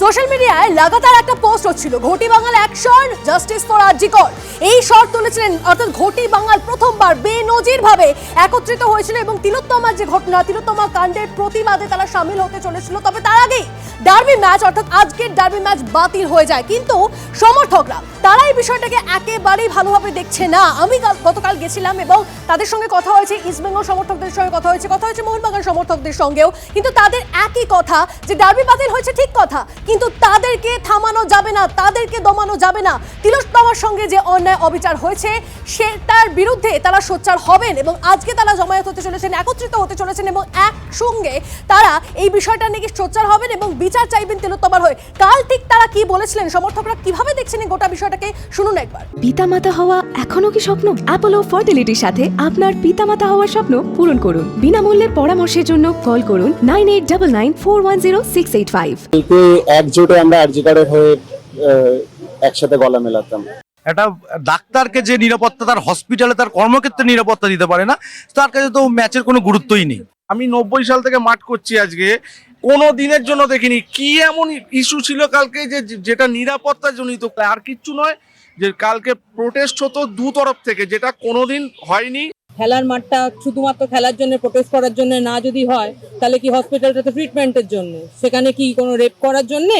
Social মিডিয়ায় লাগাতার একটা পোস্ট হচ্ছিল, ঘটি বাঙাল অ্যাকশন, জাস্টিস ফর আরজিকর এই শর্ট তুলেছিলেন, অর্থাৎ ঘটি বাঙাল প্রথমবার বেনজির ভাবে একত্রিত হয়েছিল এবং তিলোত্তমার যে ঘটনা, তিলোত্তমা কাণ্ডের প্রতিবাদে তারা সামিল হতে চলেছিল। তবে তার আগেই ডার্বি ম্যাচ, অর্থাৎ আজকের ডার্বি ম্যাচ বাতিল হয়ে যায়। কিন্তু সমর্থকরা, তারা এই বিষয়টাকে একেবারেই ভালোভাবে দেখছে না। আমি গতকাল গেছিলাম এবং তাদের সঙ্গে কথা হয়েছে ইস্টবেঙ্গল সমর্থকদের সঙ্গে কথা হয়েছে কথা হয়েছে মোহনবাগান সমর্থকদের সঙ্গেও। কিন্তু তাদের একই কথা, যে ডার্বি বাতিল হয়েছে ঠিক কথা কিন্তু তাদেরকে থামানো যাবে না তাদেরকে দমানো যাবে না। তিলোত্তমার সঙ্গে যে অন্যায় অবিচার হয়েছে সে তার বিরুদ্ধে তারা সোচ্চার হবেন এবং আজকে তারা জমায়েত হতে চলেছেন একত্রিত হতে চলেছেন এবং একসঙ্গে তারা এই বিষয়টা নিয়ে সোচ্চার হবেন এবং বিচার চাইবেন তিলোত্তমার হয়ে। কাল ঠিক তারা কি বলেছিলেন সমর্থকরা কীভাবে দেখছেন গোটা বিষয়টাকে? শুনুন একবার। পিতামাতা হওয়া এখনও কি স্বপ্ন? অ্যাপোলো ফার্টিলিটির সাথে আপনার পিতামাতা হওয়ার স্বপ্ন পূরণ করুন। বিনামূল্যে পরামর্শের জন্য কল করুন nine eight double nine four one zero six eight five একজোটে আমরা আরজিকারের হয়ে একসাথে গলা মেলাতাম। একটা ডাক্তারকে যে নিরাপত্তা তার হসপিটালে তার কর্মক্ষেত্রে নিরাপত্তা দিতে পারে না তার কাছে তো ম্যাচের কোনো গুরুত্বই নেই। আমি নব্বই সাল থেকে মাঠ করছি আজকে কোনো দিনের জন্য দেখিনি। কি এমন ইস্যু ছিল কালকে যে যেটা নিরাপত্তা জনিত আর কিচ্ছু নয় যে কালকে প্রোটেস্ট হতো দু তরফ থেকে যেটা কোনোদিন হয়নি। খেলার মাঠটা শুধুমাত্র খেলার জন্য প্রোটেস্ট করার জন্য না যদি হয়, তাহলে কি হসপিটালটাতে ট্রিটমেন্টের জন্য? সেখানে কি কোনো রেপ করার জন্য?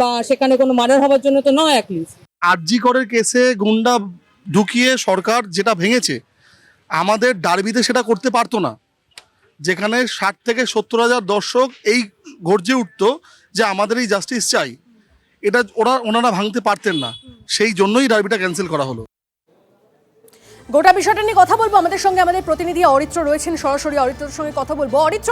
বা সেখানে কোনো মার্ডার হওয়ার জন্য তো নয় অ্যাটলিস্ট আরজি করের কেসে গুন্ডা ঢুকিয়ে সরকার যেটা ভেঙেছে, আমাদের ডার্বিতে সেটা করতে পারতো না। যেখানে ষাট থেকে সত্তর হাজার দর্শক এই গর্জে উঠতো যে আমাদের এই জাস্টিস চাই। এটা ওরা, ওনারা ভাঙতে পারতেন না। সেই জন্যই ডার্বিটা ক্যান্সেল করা হলো। গোটা বিষয়টা নিয়ে কথা বলব। আমাদের সঙ্গে আমাদের প্রতিনিধি অরিত্র রয়েছেন, সরাসরি অরিত্রর সঙ্গে কথা বলব। অরিত্র,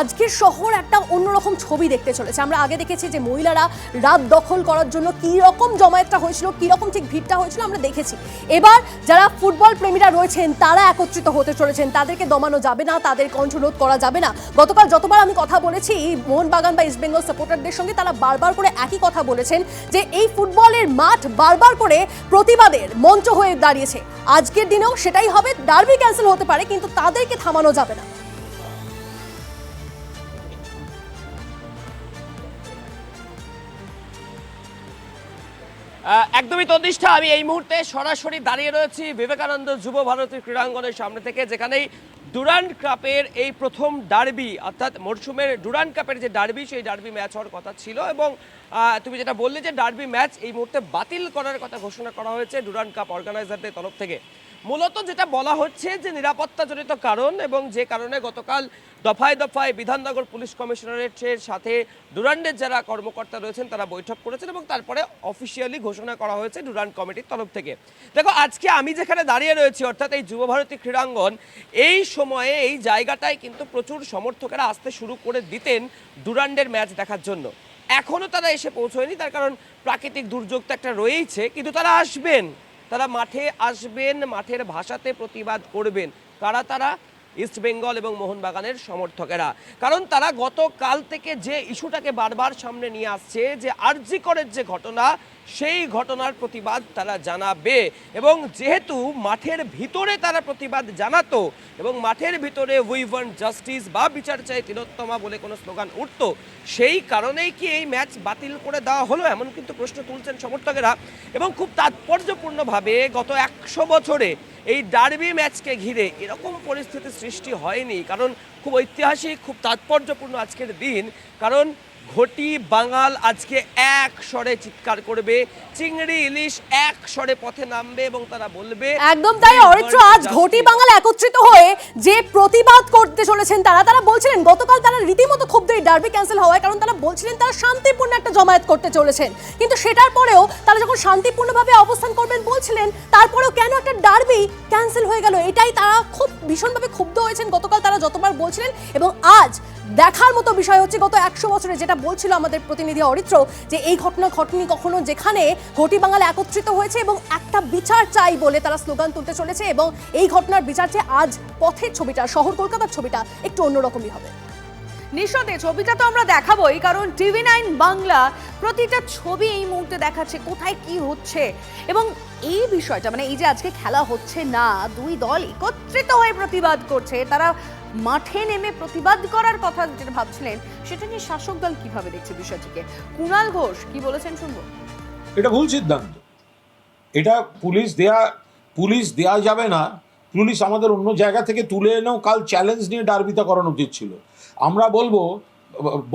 আজকের শহর একটা অন্যরকম ছবি দেখতে চলেছে। আমরা আগে দেখেছি যে মহিলারা রাত দখল করার জন্য কি রকম জমায়েতটা হয়েছিল, কি রকম ঠিক ভিড়টা হয়েছিল, আমরা দেখেছি। এবার যারা ফুটবল প্রেমীরা রয়েছেন, তারা একত্রিত হতে চলেছেন। তাদেরকে দমানো যাবে না, তাদের কণ্ঠরোধ করা যাবে না। গতকাল যতবার আমি কথা বলেছি, মোহনবাগান বা ইস্টবেঙ্গল সাপোর্টারদের সঙ্গে তারা বারবার করে একই কথা বলেছেন যে এই ফুটবলের মাঠ বারবার করে প্রতিবাদের মঞ্চ হয়ে দাঁড়িয়েছে। আজকের দিনেও সেটাই হবে ডার্বি ক্যান্সেল হতে পারে, কিন্তু তাদেরকে থামানো যাবে না। একদমই তদিষ্ঠা আমি এই মুহূর্তে সরাসরি দাঁড়িয়ে রয়েছি বিবেকানন্দ যুব ভারতী ক্রীড়াঙ্গনের সামনে থেকে, যেখানেই ডুরান্ড কাপের এই প্রথম ডার্বি অর্থাৎ মরশুমের ডুরান্ড কাপের যে ডার্বি সেই ডার্বি ম্যাচ হওয়ার কথা ছিল এবং তুমি যেটা বললে যে ডার্বি ম্যাচ এই মুহূর্তে বাতিল করার কথা ঘোষণা করা হয়েছে ডুরান্ড কাপ অর্গানাইজারদের তরফ থেকে। মূলত যেটা বলা হচ্ছে যে নিরাপত্তাজনিত কারণ এবং যে কারণে গতকাল দফায় দফায় বিধাননগর পুলিশ কমিশনারেটের সাথে ডুরান্ডের যারা কর্মকর্তা রয়েছেন, তারা বৈঠক করেছেন এবং তারপরে অফিসিয়ালি ঘোষণা করা হয়েছে ডুরান্ড কমিটির তরফ থেকে। দেখো, আজকে আমি যেখানে দাঁড়িয়ে রয়েছি, অর্থাৎ এই যুবভারতী ক্রীড়াঙ্গন, এই সময়ে এই জায়গাটায় কিন্তু প্রচুর সমর্থকেরা আসতে শুরু করে দিতেন ডুরান্ডের ম্যাচ দেখার জন্য। এখনও তারা এসে পৌঁছয়নি, তার কারণ প্রাকৃতিক দুর্যোগ তো একটা রয়েইছে, কিন্তু তারা আসবেন। তারা মাঠে আসবেন, মাঠের ভাষাতে প্রতিবাদ করবেন। কারা তারা? ইস্ট বেঙ্গল এবং মোহনবাগানের সমর্থকেরা। কারণ তারা গতকাল থেকে যে ইস্যুটাকে বারবার সামনে নিয়ে আসছে, যে আরজিকরের যে ঘটনা সেই ঘটনার প্রতিবাদ তারা জানাবে এবং যেহেতু মাঠের ভিতরে তারা প্রতিবাদ জানাতো এবং মাঠের ভিতরে উই ওয়ান্ট জাস্টিস বা বিচার চাই তিলোত্তমা বলে কোনো স্লোগান উঠতো, সেই কারণেই কি এই ম্যাচ বাতিল করে দেওয়া হলো এমন কিন্তু প্রশ্ন তুলছেন সমর্থকেরা এবং খুব তাৎপর্যপূর্ণভাবে গত একশো বছরে এই ডার্বি ম্যাচকে ঘিরে এরকম পরিস্থিতি সৃষ্টি হয়নি। কারণ খুব ঐতিহাসিক, খুব তাৎপর্যপূর্ণ আজকের দিন। কারণ ঘটি বাঙাল আজকে এক স্বরে চিৎকার করবে। চিংড়ি ইলিশ এক স্বরে পথে নামবে এবং তারা বলবে একদম তাই অরিত্র আজ ঘটি বাঙাল একত্রিত হয়ে যে প্রতিবাদ করতে চলেছেন তারা তারা বলছিলেন গতকাল তারা রীতিমতো ক্ষুব্ধ এই ডার্বি ক্যান্সেল হওয়ায় কারণ তারা বলছিলেন তারা শান্তিপূর্ণ একটা জমায়েত করতে চলেছেন। কিন্তু সেটার পরেও তারা যখন শান্তিপূর্ণভাবে অবস্থান করবেন বলছিলেন তারপরেও কেন একটা ডার্বি ক্যান্সেল হয়ে গেল? এটাই তারা খুব ভীষণভাবে ক্ষুব্ধ হয়েছেন গতকাল তারা যতবার বলছিলেন এবং আজ দেখার মতো বিষয় হচ্ছে গত একশো বছরে যেটা বলছিল আমাদের প্রতিনিধি অরিত্র, যে এই ঘটনা ঘটনি কখনো যেখানে ঘটি বাঙাল একত্রিত হয়েছে এবং একটা বিচার চাই বলে তারা স্লোগান তুলতে চলেছে এবং এই ঘটনার বিচার চেয়ে আজ পথের ছবিটা, শহর কলকাতার ছবিটা, একটু অন্যরকমই হবে। নিঃসন্দেহে, ছবিটা তো আমরা দেখাবোই, কারণ টিভি নাইন বাংলা প্রতিটা ছবি এই মুহূর্তে দেখাচ্ছে, কোথায় কি হচ্ছে? এবং এই বিষয়টা মানে এই যে আজকে খেলা হচ্ছে না, দুই দল একত্রিত হয়ে প্রতিবাদ করছে, তারা মাঠে নেমে প্রতিবাদ করার কথা যেটা ভাবছিলেন সেটা নিয়ে শাসক দল কীভাবে দেখছে বিষয়টিকে? কুণাল ঘোষ কি বলেছেন শুনব? এটা ভুল সিদ্ধান্ত। এটা পুলিশ দেয়া পুলিশ দেয়া যাবে না। পুলিশ আমাদের অন্য জায়গা থেকে তুলে এনেও কাল চ্যালেঞ্জ নিয়ে ডার্বিটা করানো উচিত ছিল। আমরা বলব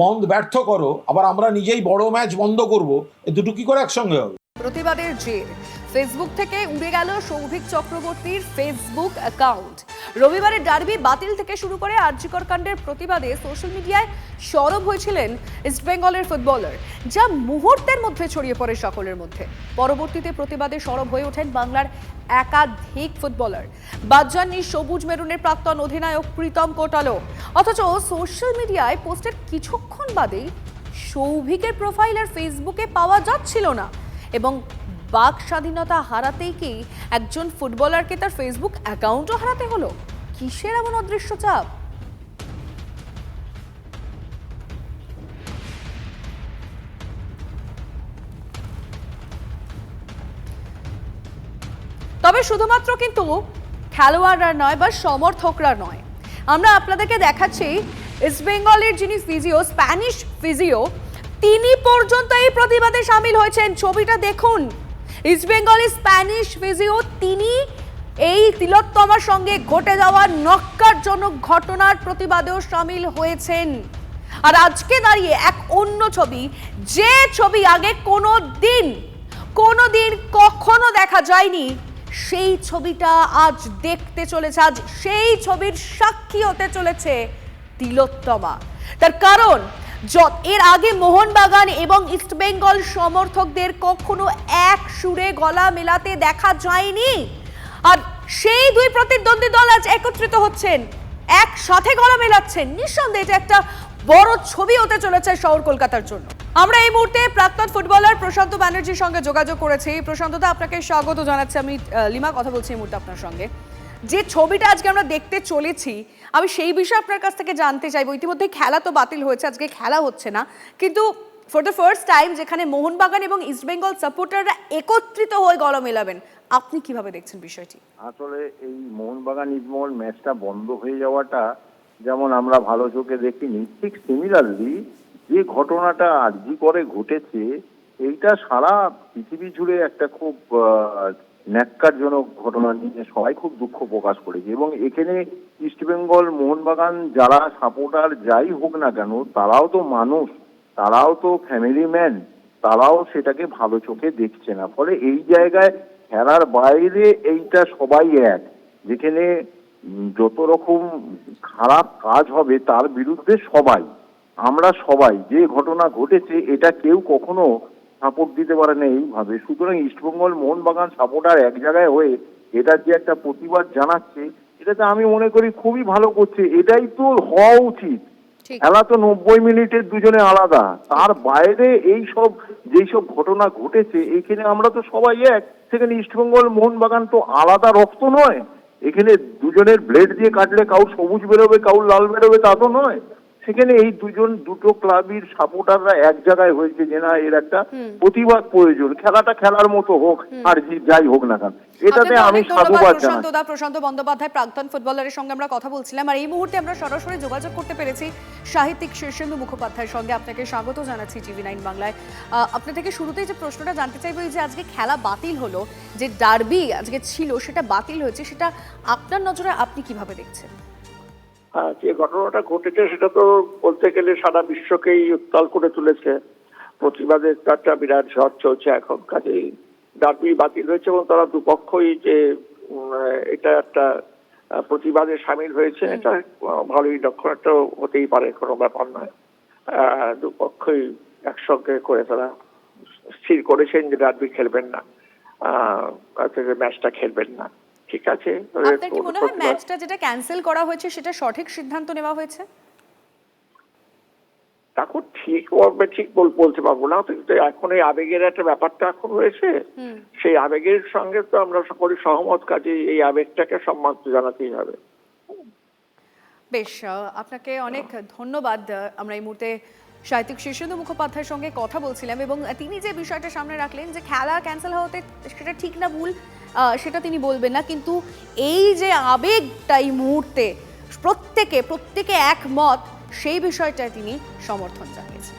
বন্ধ ব্যর্থ করো আবার আমরা নিজেই বড় ম্যাচ বন্ধ করব এ দুটো কি করে একসঙ্গে হবে? প্রতিবাদের জের। ফেসবুক থেকে উড়ে গেল সৌভিক চক্রবর্তীর ফেসবুক অ্যাকাউন্ট রবিবারের ডার্বি বাতিল থেকে শুরু করে আর্যিকর কাণ্ডের প্রতিবাদে সোশ্যাল মিডিয়ায় সরব হয়েছিলেন ইস্টবেঙ্গলের ফুটবলার, যা মুহূর্তের মধ্যে ছড়িয়ে পড়ে সকলের মধ্যে। পরবর্তীতে প্রতিবাদে সরব হয়ে ওঠেন বাংলার একাধিক ফুটবলার। বাদ সবুজ মেরুনের প্রাক্তন অধিনায়ক প্রীতম কোটালো। অথচ সোশ্যাল মিডিয়ায় পোস্টের কিছুক্ষণ বাদেই সৌভিকের প্রোফাইল আর ফেসবুকে পাওয়া যাচ্ছিল না। এবং বাক স্বাধীনতা হারাতেই কি একজন ফুটবলারকে তার ফেসবুক অ্যাকাউন্টও হারাতে হলো? কিসের এমন অদৃশ্য চাপ? তবে শুধুমাত্র কিন্তু খেলোয়াড়রা নয় বা সমর্থকরা নয়। আমরা আপনাদেরকে দেখাচ্ছি ইস্ট বেঙ্গলের যিনি ফিজিও, স্প্যানিশ ফিজিও, তিনি পর্যন্ত এই প্রতিবাদে সামিল হয়েছেন। ছবিটা দেখুন। ইস্ট বেঙ্গলের স্প্যানিশ ফিজিও তিনি এই তিলোত্তমার সঙ্গে ঘটে যাওয়া নক্কারজনক ঘটনার প্রতিবাদেও সামিল হয়েছেন। আর আজকে দাঁড়িয়ে এক অন্য ছবি, যে ছবি আগে কোনো দিন কোনো দিন কখনো দেখা যায়নি, সেই ছবিটা আজ দেখতে চলেছে, আজ সেই ছবির সাক্ষী হতে চলেছে তিলোত্তমা। তার কারণ এর আগে মোহনবাগান এবং ইস্টবেঙ্গল সমর্থকদের কখনো এক সুরে গলা মেলাতে দেখা যায়নি। আর সেই দুই প্রতিদ্বন্দ্বী দল আজ একত্রিত হচ্ছেন, একসাথে গলা মেলাচ্ছেন। নিঃসন্দেহে এটা একটা বড় ছবি হতে চলেছে শহর কলকাতার জন্য। আমরা এই মুহূর্তে প্রাক্তন ফুটবলার প্রশান্ত ব্যানার্জির সঙ্গে যোগাযোগ করেছি। প্রশান্তদা, আপনাকে স্বাগত জানাচ্ছি। আমি লিমা, কথা বলছি এই মুহূর্তে আপনার সঙ্গে। যে ছবিটা আজকে আমরা দেখতে চলেছি, আমি সেই বিষয়ে আপনার কাছ থেকে জানতে চাইব। ইতিমধ্যে খেলা তো বাতিল হয়েছে, আজকে খেলা হচ্ছে না। কিন্তু ফর দ্য ফার্স্ট টাইম যেখানে মোহনবাগান এবং ইস্টবেঙ্গল সাপোর্টাররা একত্রিত হয়ে গলা মেলাবেন, আপনি কীভাবে দেখছেন বিষয়টি? আসলে এই মোহনবাগান ইসমোহন ম্যাচটা বন্ধ হয়ে যাওয়াটা যেমন আমরা ভালো চোখে দেখিনি, ঠিক সিমিলারলি যে ঘটনাটা আরজি করে ঘটেছে, এইটা সারা পৃথিবী জুড়ে একটা খুব ন্যাক্কারজনক ঘটনা নিয়ে সবাই খুব দুঃখ প্রকাশ করেছে এবং এখানে ইস্টবেঙ্গল মোহনবাগান যারা সাপোর্টার যাই হোক না কেন, তারাও তো মানুষ, তারাও তো ফ্যামিলি ম্যান তারাও সেটাকে ভালো চোখে দেখছে না। ফলে এই জায়গায় খেলার বাইরে এইটা সবাই এক, যেখানে যত রকম খারাপ কাজ হবে তার বিরুদ্ধে সবাই, আমরা সবাই যে ঘটনা ঘটেছে এটা কেউ কখনো সাপোর্ট দিতে পারে না এইভাবে। সুতরাং ইস্টবেঙ্গল মোহনবাগান সাপোর্টার এক জায়গায় হয়ে এটার যে একটা প্রতিবাদ জানাচ্ছে এটাতে আমি মনে করি খুবই ভালো করছে। এটাই তো হওয়া উচিত। খেলা তো নব্বই মিনিটের দুজনে আলাদা। তার বাইরে এই সব যেই সব ঘটনা ঘটেছে এইখানে আমরা তো সবাই এক। সেখানে ইস্টবেঙ্গল মোহনবাগান তো আলাদা রক্ত নয়। এখানে দুজনের ব্লেড দিয়ে কাটলে কাউর সবুজ বেরোবে কাউর লাল বেরোবে তা তো নয়। সেখানে এই দুজন দুটো ক্লাবের সাপোর্টাররা এক জায়গায় হয়েছে যে না এর একটা প্রতিবাদ প্রয়োজন। খেলাটা খেলার মতো হোক আর যাই হোক না কেন। এটাতে আমি সাধুবাদ জানাই। প্রশান্ত বন্দ্যোপাধ্যায় প্রাক্তন ফুটবলারের সঙ্গে আমরা কথা বলছিলাম। আর এই মুহূর্তে আমরা সরাসরি যোগাযোগ করতে পেরেছি সাহিত্যিক শীর্ষেন্দু মুখোপাধ্যায়ের সঙ্গে। আপনাকে স্বাগত জানাচ্ছি টিভি নাইন বাংলায়। আপনার থেকে শুরুতেই যে প্রশ্নটা জানতে চাইব এই যে আজকে খেলা বাতিল হলো যে ডার্বি আজকে ছিল সেটা বাতিল হয়েছে সেটা আপনার নজরে আপনি কীভাবে দেখছেন? হ্যাঁ যে ঘটনাটা ঘটেছে সেটা তো বলতে গেলে সারা বিশ্বকেই উত্তাল করে তুলেছে। প্রতিবাদের একটা বিরাট ঝড় চলছে এখন কাজেই ডার্বি বাতিল হয়েছে এবং তারা দুপক্ষই যে এটা একটা প্রতিবাদে সামিল হয়েছে এটা ভালোই লক্ষণ একটা হতেই পারে কোনো ব্যাপার নয়। দুপক্ষই একসঙ্গে করে তারা স্থির করেছেন যে ডার্বি খেলবেন না। ম্যাচটা খেলবেন না। ঠিক আছে আপনার কি মনে হয় ম্যাচটা যেটা ক্যান্সেল করা হয়েছে সেটা সঠিক সিদ্ধান্ত নেওয়া হয়েছে? এখন ঠিক ঠিক বল- বলতে পারব না কিন্তু এখন এই আবেগের একটা ব্যাপারটা এখন হয়েছে সেই আবেগের সঙ্গে তো আমরা সকলে সহমত কাজে এই আবেগটাকে সম্মান জানাতেই হবে। বেশ আপনাকে অনেক ধন্যবাদ। আমরা এই মুহূর্তে সাহিত্যিক শীর্ষেন্দু মুখোপাধ্যায়ের সঙ্গে কথা বলছিলাম এবং তিনি যে বিষয়টা সামনে রাখলেন যে খেলা ক্যান্সেল হওয়াতে সেটা ঠিক না ভুল সেটা তিনি বলবেন না, কিন্তু এই যে আবেগটা এই মুহূর্তে প্রত্যেকে প্রত্যেকে একমত, সেই বিষয়টায় তিনি সমর্থন জানিয়েছেন।